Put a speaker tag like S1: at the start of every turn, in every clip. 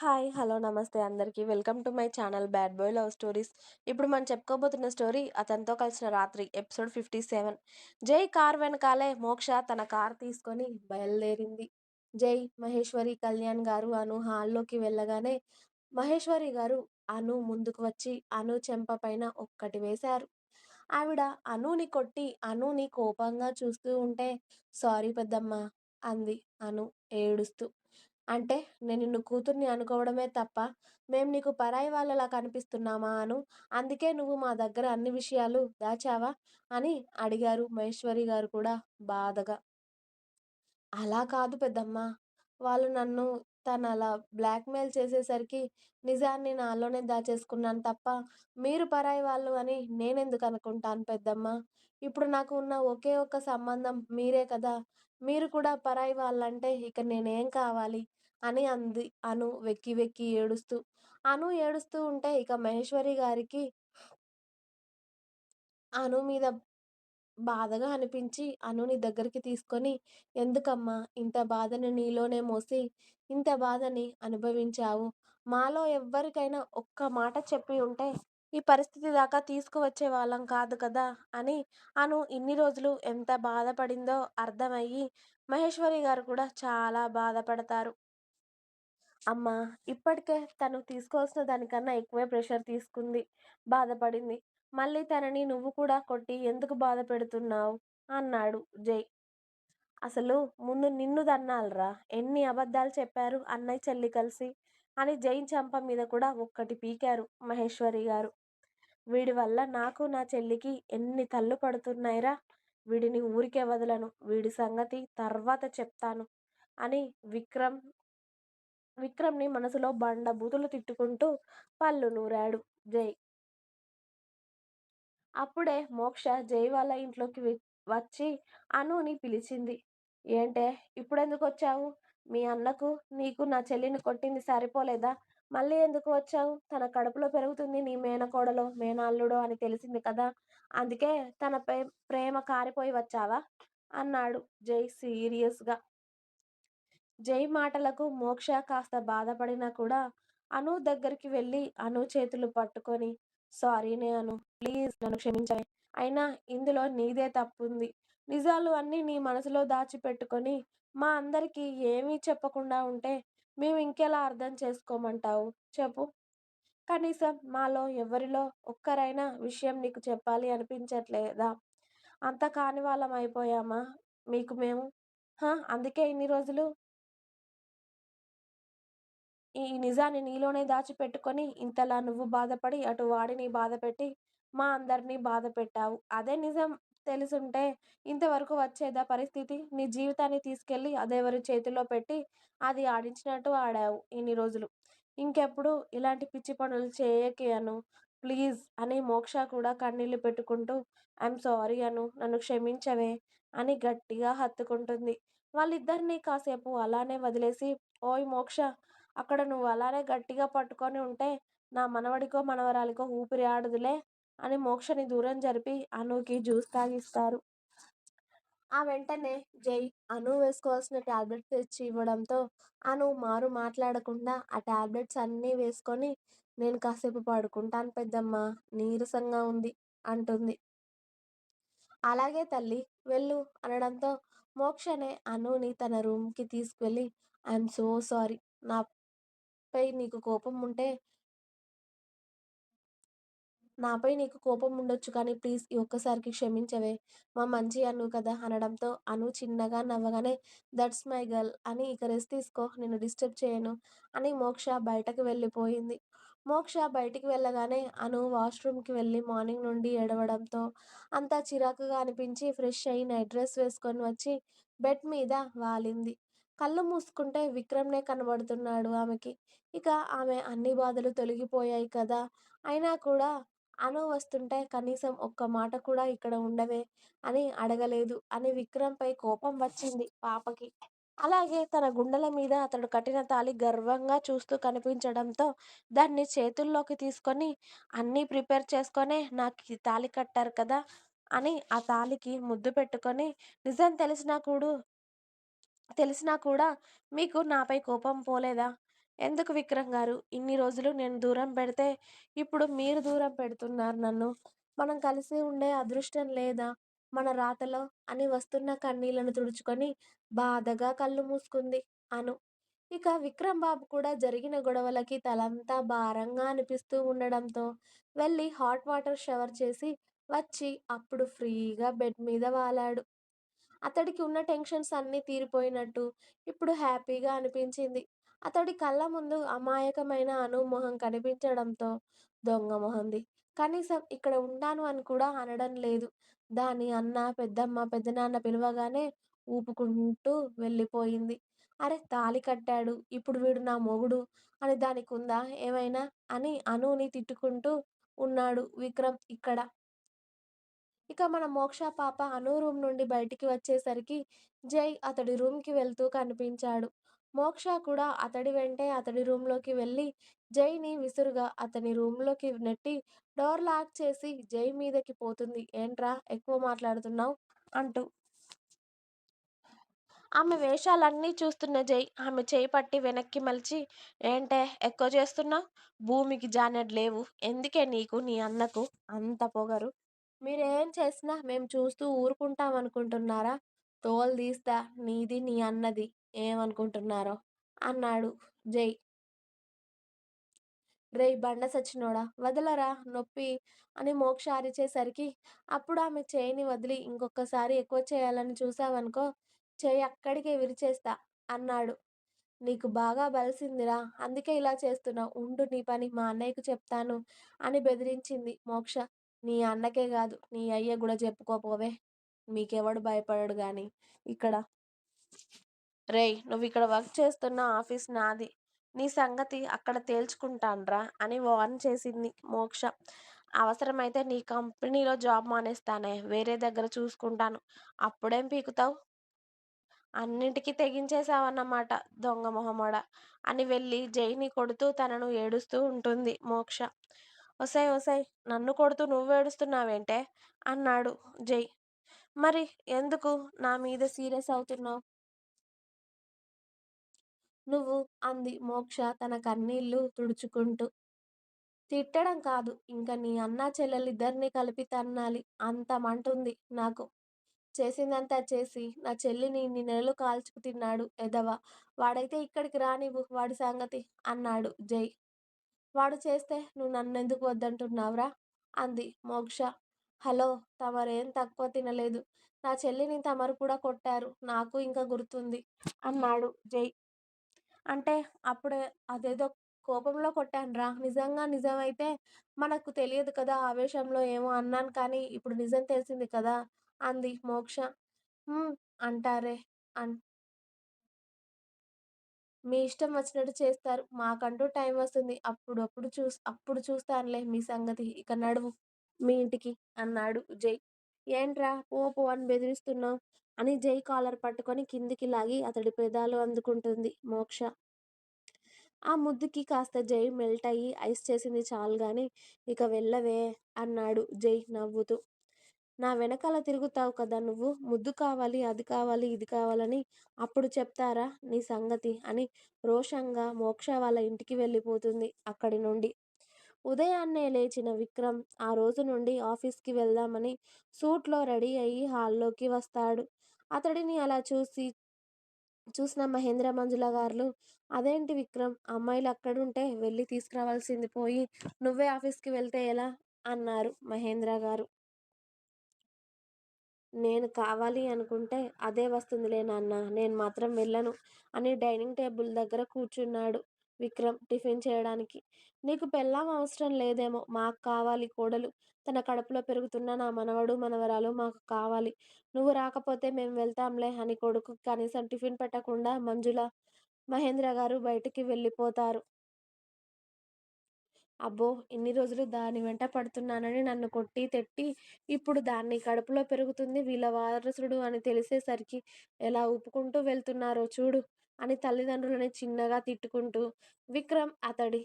S1: Hi! Hello! నమస్తే అందరికీ. Welcome to my channel 'bad boy love stories'. ఇప్పుడు మనం చెప్పుకోబోతున్న స్టోరీ 'అతనితో కలిసిన రాత్రి' ఎపిసోడ్ 57. జై కార్ వెనకాలే మోక్ష తన కార్ తీసుకొని బయలుదేరింది. జై, మహేశ్వరి, కళ్యాణ్ గారు అను హాల్లోకి వెళ్ళగానే మహేశ్వరి గారు అను ముందుకు వచ్చి అను చెంప పైన ఒక్కటి వేశారు. ఆవిడ అనుని కొట్టి అనుని కోపంగా చూస్తూ ఉంటే సారీ పెద్దమ్మ అంది అను ఏడుస్తూ. అంటే నేను నిన్ను కూతుర్ని అనుకోవడమే తప్ప మేము నీకు పరాయి వాళ్ళలా కనిపిస్తున్నామా అను? అందుకే నువ్వు మా దగ్గర అన్ని విషయాలు దాచావా? అని అడిగారు మహేశ్వరి గారు కూడా బాధగా. అలా కాదు పెద్దమ్మ వాళ్ళు నన్ను తను అలా బ్లాక్మెయిల్ చేసేసరికి నిజాన్ని నాలోనే దాచేసుకున్నాను తప్ప మీరు పరాయి వాళ్ళు అని నేనెందుకు అనుకుంటాను పెద్దమ్మ ఇప్పుడు నాకు ఉన్న ఒకే ఒక్క సంబంధం మీరే కదా! మీరు కూడా పరాయి వాళ్ళంటే ఇక నేనేం కావాలి? అని అంది అను వెక్కి వెక్కి ఏడుస్తూ. అను ఏడుస్తూ ఉంటే ఇక మహేశ్వరి గారికి అను మీద బాధగా అనిపించి అనుని దగ్గరికి తీసుకొని ఎందుకమ్మా ఇంత బాధని నీలోనే మోసి ఇంత బాధని అనుభవించావు? మాలో ఎవ్వరికైనా ఒక్క మాట చెప్పి ఉంటే ఈ పరిస్థితి దాకా తీసుకువచ్చే వాళ్ళం కాదు కదా! అని అను ఇన్ని రోజులు ఎంత బాధపడిందో అర్థమయ్యి మహేశ్వరి గారు కూడా చాలా బాధపడతారు. అమ్మా! ఇప్పటికే తను తీసుకోవాల్సిన దానికన్నా ఎక్కువే ప్రెషర్ తీసుకుంది. బాధపడింది. మళ్ళీ తనని నువ్వు కూడా కొట్టి ఎందుకు బాధ పెడుతున్నావు అన్నాడు జై. అసలు ముందు నిన్ను దన్నాలరా ఎన్ని అబద్ధాలు చెప్పారు అన్నయ్య చెల్లి కలిసి? అని జై చంప మీద కూడా ఒక్కటి పీకారు మహేశ్వరి గారు. వీడి వల్ల నాకు నా చెల్లికి ఎన్ని తల్లు పడుతున్నాయిరా వీడిని ఊరికే వదలను. వీడి సంగతి తర్వాత చెప్తాను అని విక్రమ్ విక్రమ్ని మనసులో బండ బూతులు తిట్టుకుంటూ పళ్ళు నూరాడు జై. అప్పుడే మోక్ష జై వాళ్ళ ఇంట్లోకి వచ్చి అనుని పిలిచింది. ఏంటే ఇప్పుడెందుకొచ్చావు? మీ అన్నకు నీకు నా చెల్లిని కొట్టింది సరిపోలేదా? మళ్ళీ ఎందుకు వచ్చావు? తన కడుపులో పెరుగుతుంది నీ మేనకోడలో, మేనల్లుడో అని తెలిసింది కదా! అందుకే తన ప్రేమ కారిపోయి వచ్చావా? అన్నాడు జై సీరియస్గా జై మాటలకు మోక్ష కాస్త బాధపడినా కూడా అను దగ్గరికి వెళ్ళి అను చేతులు పట్టుకొని సారీ అనూ! ప్లీజ్ నన్ను క్షమించవే! అయినా ఇందులో నీదే తప్పుంది. నిజాలు అన్నీ నీ మనసులో దాచిపెట్టుకొని మా అందరికీ ఏమీ చెప్పకుండా ఉంటే మేము ఇంకెలా అర్థం చేసుకోమంటావు చెప్పు? కనీసం మాలో ఎవరిలో ఒక్కరైనా విషయం నీకు చెప్పాలి అనిపించట్లేదా? అంత కానివాళ్ళం అయిపోయామా మీకు మేము? అందుకే ఇన్ని రోజులు ఈ నిజాన్ని నీలోనే దాచిపెట్టుకొని ఇంతలా నువ్వు బాధపడి అటు వాడిని బాధపెట్టి మా అందర్నీ బాధపెట్టావు. అదే నిజం తెలిసుంటే ఇంతవరకు వచ్చేదా పరిస్థితి? నీ జీవితాన్ని తీసుకెళ్ళి అదెవరి చేతిలో పెట్టి అది ఆడించినట్టు ఆడావు ఇన్ని రోజులు. ఇంకెప్పుడు ఇలాంటి పిచ్చి పనులు చేయకి అను ప్లీజ్ అని మోక్ష కూడా కన్నీళ్ళు పెట్టుకుంటూ ఐఎమ్ సారీ అను నన్ను క్షమించవే! అని గట్టిగా హత్తుకుంటుంది. వాళ్ళిద్దరినీ కాసేపు అలానే వదిలేసి ఓయ్ మోక్ష! అక్కడ నువ్వు అలానే గట్టిగా పట్టుకొని ఉంటే నా మనవడికో మనవరాలికో ఊపిరి ఆడదులే అని మోక్షని దూరం జరిపి అనుకి జ్యూస్ తాగిస్తారు. ఆ వెంటనే జై అను వేసుకోవాల్సిన ట్యాబ్లెట్ తెచ్చి ఇవ్వడంతో అను మారు మాట్లాడకుండా ఆ ట్యాబ్లెట్స్ అన్నీ వేసుకొని నేను కాసేపు పడుకుంటాను పెద్దమ్మ నీరసంగా ఉంది అంటుంది. అలాగే తల్లి వెళ్ళు అనడంతో మోక్షనే అనుని తన రూమ్కి తీసుకువెళ్ళి ఐఎమ్ సో సారీ పై నీకు కోపం ఉంటే నాపై నీకు కోపం ఉండొచ్చు కానీ ప్లీజ్ ఈ ఒక్కసారికి క్షమించవే! మా మంచి అను కదా! అనడంతో అను చిన్నగా నవ్వగానే దట్స్ మై గర్ల్ అని ఇక రెస్ట్ తీసుకో నేను డిస్టర్బ్ చేయను అని మోక్ష బయటకు వెళ్ళిపోయింది. మోక్ష బయటికి వెళ్ళగానే అను వాష్రూమ్కి వెళ్ళి మార్నింగ్ నుండి ఏడవడంతో అంతా చిరాకుగా అనిపించి ఫ్రెష్ అయి నైట్ డ్రెస్ వేసుకొని వచ్చి బెడ్ మీద వాలింది. కళ్ళు మూసుకుంటే విక్రమ్నే కనబడుతున్నాడు ఆమెకి. ఇక ఆమె అన్ని బాధలు తొలగిపోయాయి కదా! అయినా కూడా అను వస్తుంటే కనీసం ఒక్క మాట కూడా ఇక్కడ ఉండవే అని అడగలేదు అని విక్రమ్పై కోపం వచ్చింది పాపకి. అలాగే తన గుండెల మీద అతడు కట్టిన తాళి గర్వంగా చూస్తూ కనిపించడంతో దాన్ని చేతుల్లోకి తీసుకొని అన్నీ ప్రిపేర్ చేసుకొనే నాకు తాళి కట్టారు కదా! అని ఆ తాళికి ముద్దు పెట్టుకొని నిజం తెలిసినా కూడా తెలిసినా కూడా మీకు నాపై కోపం పోలేదా? ఎందుకు విక్రమ్ గారు? ఇన్ని రోజులు నేను దూరం పెడితే ఇప్పుడు మీరు దూరం పెడుతున్నారు నన్ను. మనం కలిసి ఉండే అదృష్టం లేదా మన రాతలో అని వస్తున్న కన్నీళ్ళను తుడుచుకొని బాధగా కళ్ళు మూసుకుంది అను. ఇక విక్రమ్ బాబు కూడా జరిగిన గొడవలకి తలంతా భారంగా అనిపిస్తూ ఉండడంతో వెళ్ళి హాట్ వాటర్ షవర్ చేసి వచ్చి అప్పుడు ఫ్రీగా బెడ్ మీద వాలాడు. అతడికి ఉన్న టెన్షన్స్ అన్నీ తీరిపోయినట్టు ఇప్పుడు హ్యాపీగా అనిపించింది. అతడి కళ్ళ ముందు అమాయకమైన అను మొహం కనిపించడంతో దొంగ మొహంది. కనీసం ఇక్కడ ఉంటాను అని కూడా అనడం లేదు. దాని అన్న పెద్దమ్మ పెద్దనాన్న పిలవగానే ఊపుకుంటూ వెళ్ళిపోయింది. అరే తాళి కట్టాడు. ఇప్పుడు వీడు నా మొగుడు. అని దానికి ఉందా ఏమైనా? అని అనుని తిట్టుకుంటూ ఉన్నాడు విక్రమ్ ఇక్కడ. ఇక మన మోక్ష పాప అను రూమ్ నుండి బయటికి వచ్చేసరికి జై అతడి రూమ్కి వెళ్తూ కనిపించాడు. మోక్ష కూడా అతడి వెంటే అతడి రూమ్లోకి వెళ్ళి జైని విసురుగా అతని రూమ్లోకి నెట్టి డోర్ లాక్ చేసి జై మీదకి పోతుంది. ఏంట్రా ఎక్కువ మాట్లాడుతున్నావు? అంటూ. ఆమె వేషాలన్నీ చూస్తున్న జై ఆమె చేయి పట్టి వెనక్కి మలిచి ఏంటే ఎక్కువ చేస్తున్నావు? భూమికి జానెడ్ లేవు. ఎందుకే నీకు నీ అన్నకు అంత పొగరు? మీరేం చేసినా మేము చూస్తూ ఊరుకుంటాం అనుకుంటున్నారా? తోలు తీస్తా నీది నీ అన్నది ఏమనుకుంటున్నారో? అన్నాడు జై. రేయ్ బండ సచ్చినోడా వదలరా నొప్పి అని మోక్ష అరిచేసరికి అప్పుడు ఆమె చేయిని వదిలి ఇంకొకసారి ఎక్కువ చేయాలని చూసావనుకో చేయి అక్కడికే విరిచేస్తా అన్నాడు. నీకు బాగా బలిసిందిరా అందుకే ఇలా చేస్తున్నావు ఉండు నీ పని మా అన్నయ్యకు చెప్తాను అని బెదిరించింది మోక్ష. నీ అన్నకే కాదు నీ అయ్య కూడా చెప్పుకోపోవే. మీకెవడు భయపడడు కానీ ఇక్కడ. రేయ్ నువ్వు ఇక్కడ వర్క్ చేస్తున్న ఆఫీస్ నాది. నీ సంగతి అక్కడ తేల్చుకుంటాన్రా అని వార్న్ చేసింది మోక్ష. అవసరమైతే నీ కంపెనీలో జాబ్ మానేస్తానే వేరే దగ్గర చూసుకుంటాను. అప్పుడేం పీకుతావు? అన్నింటికీ తెగించేశావన్నమాట దొంగ మొహమోడ అని వెళ్ళి జైని కొడుతూ తనను ఏడుస్తూ ఉంటుంది మోక్ష. ఒసై ఒసై నన్ను కొడుతూ నువ్వు ఏడుస్తున్నావేంటే? అన్నాడు జై. మరి ఎందుకు నా మీద సీరియస్ అవుతున్నావు? నువ్వు అంది మోక్ష తన కన్నీళ్ళు తుడుచుకుంటూ. తిట్టడం కాదు ఇంక నీ అన్నా చెల్లెలిద్దరినీ కలిపి తన్నాలి అంత మంటుంది నాకు. చేసిందంతా చేసి నా చెల్లిని ఇన్ని నెలలు కాల్చుకు తిన్నాడు ఎదవ. వాడైతే ఇక్కడికి రానివ్వు వాడి సంగతి అన్నాడు జై. వాడు చేస్తే నువ్వు నన్ను ఎందుకు వద్దంటున్నావురా? అంది మోక్ష. హలో తమరేం తక్కువ తినలేదు. నా చెల్లిని తమరు కూడా కొట్టారు. నాకు ఇంకా గుర్తుంది అన్నాడు జై. అంటే అప్పుడే అదేదో కోపంలో కొట్టానురా. నిజంగా నిజమైతే మనకు తెలియదు కదా ఆవేశంలో ఏమో అన్నాను కానీ ఇప్పుడు నిజం తెలిసింది కదా అంది మోక్ష. అంటారే అన్ మీ ఇష్టం వచ్చినట్టు చేస్తారు. మాకంటూ టైం వస్తుంది. అప్పుడు అప్పుడు చూస్ అప్పుడు చూస్తానులే మీ సంగతి. ఇక నడువు మీ ఇంటికి అన్నాడు జై. ఏంట్రా పో పో అని బెదిరిస్తున్నావు అని జై కాలర్ పట్టుకొని కిందికి లాగి అతడి పెదాలు అందుకుంటుంది మోక్ష. ఆ ముద్దుకి కాస్త జై మెల్ట్ అయ్యి ఐస్ చేసింది చాలు గాని ఇక వెళ్ళవే అన్నాడు జై నవ్వుతూ. నా వెనకాల తిరుగుతావు కదా నువ్వు. ముద్దు కావాలి అది కావాలి ఇది కావాలని అప్పుడు చెప్తారా? నీ సంగతి అని రోషంగా మోక్ష వాళ్ళ ఇంటికి వెళ్ళిపోతుంది అక్కడి నుండి. ఉదయాన్నే లేచిన విక్రమ్ ఆ రోజు నుండి ఆఫీస్కి వెళ్దామని సూట్లో రెడీ అయ్యి హాల్లోకి వస్తాడు. అతడిని అలా చూసి చూసిన మహేంద్ర మంజుల గారు అదేంటి విక్రమ్? అమ్మాయిలు అక్కడుంటే వెళ్ళి తీసుకురావాల్సింది పోయి నువ్వే ఆఫీస్కి వెళ్తే ఎలా? అన్నారు మహేంద్ర గారు. నేను కావాలి అనుకుంటే అదే వస్తుందిలే నాన్న నేను మాత్రం వెళ్ళను అని డైనింగ్ టేబుల్ దగ్గర కూర్చున్నాడు విక్రమ్ టిఫిన్ చేయడానికి. నీకు పెళ్ళాం అవసరం లేదేమో మాకు కావాలి కోడలు. తన కడుపులో పెరుగుతున్న నా మనవడు మనవరాలు మాకు కావాలి. నువ్వు రాకపోతే మేము వెళ్తాంలే అని కొడుకు కనీసం టిఫిన్ పెట్టకుండా మంజుల మహేంద్ర గారు బయటికి వెళ్ళిపోతారు. అబ్బో! ఇన్ని రోజులు దాని వెంట పడుతున్నానని నన్ను కొట్టి తెట్టి ఇప్పుడు దాన్ని కడుపులో పెరుగుతుంది వీళ్ళ వారసుడు అని తెలిసేసరికి ఎలా ఊపుకుంటూ వెళ్తున్నారో చూడు అని తల్లిదండ్రులని చిన్నగా తిట్టుకుంటూ విక్రమ్ అతడి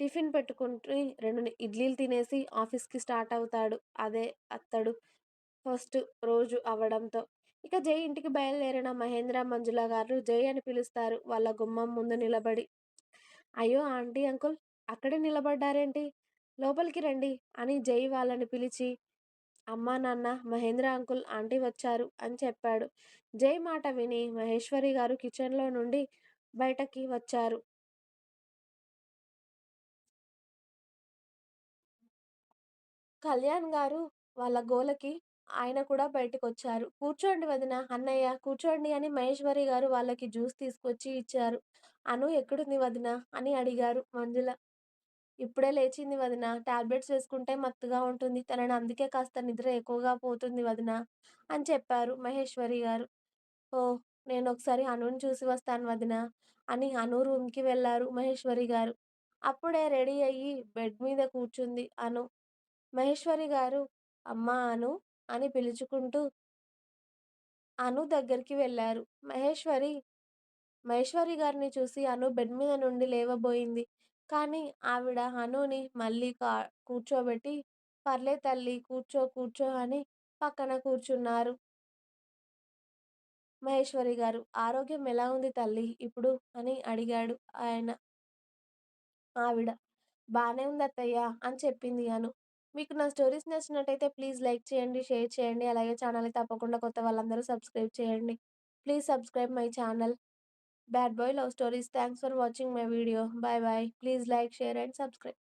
S1: టిఫిన్ పెట్టుకుంటూ రెండు ఇడ్లీలు తినేసి ఆఫీస్కి స్టార్ట్ అవుతాడు. అదే అతడు ఫస్ట్ రోజు అవడంతో. ఇక జై ఇంటికి బయలుదేరిన మహేంద్ర మంజుల గారు జై అని పిలుస్తారు. వాళ్ళ గుమ్మం ముందు నిలబడి అయ్యో! ఆంటీ, అంకుల్ అక్కడే నిలబడ్డారేంటి? లోపలికి రండి అని జై వాళ్ళని పిలిచి, అమ్మా, నాన్న, మహేంద్ర అంకుల్, ఆంటీ వచ్చారు అని చెప్పాడు. జై మాట విని మహేశ్వరి గారు కిచెన్‌లో నుండి బయటకి వచ్చారు. కళ్యాణ్ గారు వాళ్ళ గోలకి ఆయన కూడా బయటకొచ్చారు. కూర్చోండి వదిన, అన్నయ్య కూర్చోండి అని మహేశ్వరి గారు వాళ్ళకి జ్యూస్ తీసుకొచ్చి ఇచ్చారు. అను ఎక్కడుంది వదిన అని అడిగారు మంజుల. ఇప్పుడే లేచింది వదిన. టాబ్లెట్స్ వేసుకుంటే మత్తుగా ఉంటుంది. తనని అందుకే కాస్త నిద్ర ఎక్కువగా పోతుంది వదినా అని చెప్పారు మహేశ్వరి గారు. ఓహ్! నేనొకసారి అనుని చూసి వస్తాను వదినా అని అను రూమ్‌కి వెళ్ళారు మహేశ్వరి గారు. అప్పుడే రెడీ అయ్యి బెడ్ మీద కూర్చుంది అను. మహేశ్వరి గారు అమ్మా అను అని పిలుచుకుంటూ అను దగ్గరికి వెళ్ళారు మహేశ్వరి మహేశ్వరి గారిని చూసి అను బెడ్ మీద నుండి లేవబోయింది. కానీ ఆవిడ అనుని మళ్ళీ కా కూర్చోబెట్టి పర్లే తల్లి కూర్చో కూర్చో అని పక్కన కూర్చున్నారు. మహేశ్వరి గారు ఆరోగ్యం ఎలా ఉంది తల్లి ఇప్పుడు అని అడిగాడు ఆయన. ఆవిడ బానే ఉంది అత్తయ్య అని చెప్పింది అను. మీకు నా స్టోరీస్ నచ్చినట్టయితే ప్లీజ్ లైక్ చేయండి, షేర్ చేయండి. అలాగే ఛానల్‌ని తప్పకుండా కొత్త వాళ్ళందరూ సబ్స్క్రైబ్ చేయండి. Please subscribe my channel Bad Boy Love Stories. Thanks for watching my video. Bye bye. Please like, share, and subscribe.